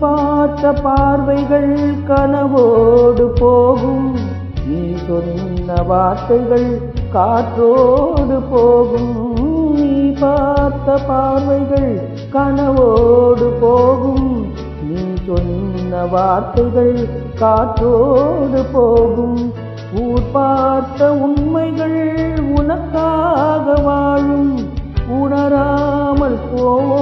பார்த்த பார்வைகள் கனவோடு போகும். நீ சொன்ன வார்த்தைகள் காற்றோடு போகும். நீ பார்த்த பார்வைகள் கனவோடு போகும். நீ சொன்ன வார்த்தைகள் காற்றோடு போகும். ஊர் பார்த்த உண்மைகள் உனக்காக வாழும். உணராமல் போவோம்.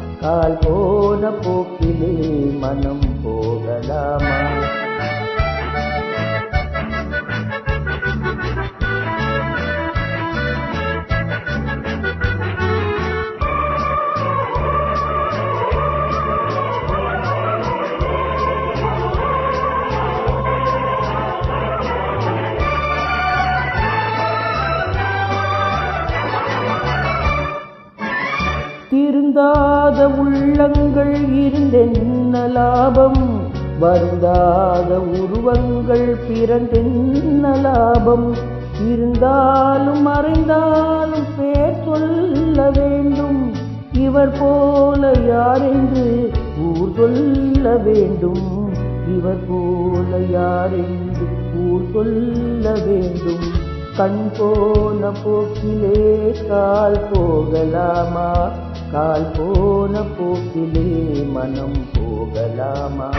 கால் போன போக்கிலே மனம் போகலாமா? வருந்தாத உள்ளங்கள் இருந்தென்ன லாபம்? வருந்தாத உருவங்கள் பிறந்தென்ன லாபம்? இருந்தாலும் மறைந்தாலும் பேர் சொல்ல வேண்டும். இவர் போல யாரென்று ஊர் சொல்ல வேண்டும். இவர் போல யாரென்று ஊர் சொல்ல வேண்டும். கண் போன போக்கிலே கால் போகலாமா? काल्पोनपूिले मनं पोगलामा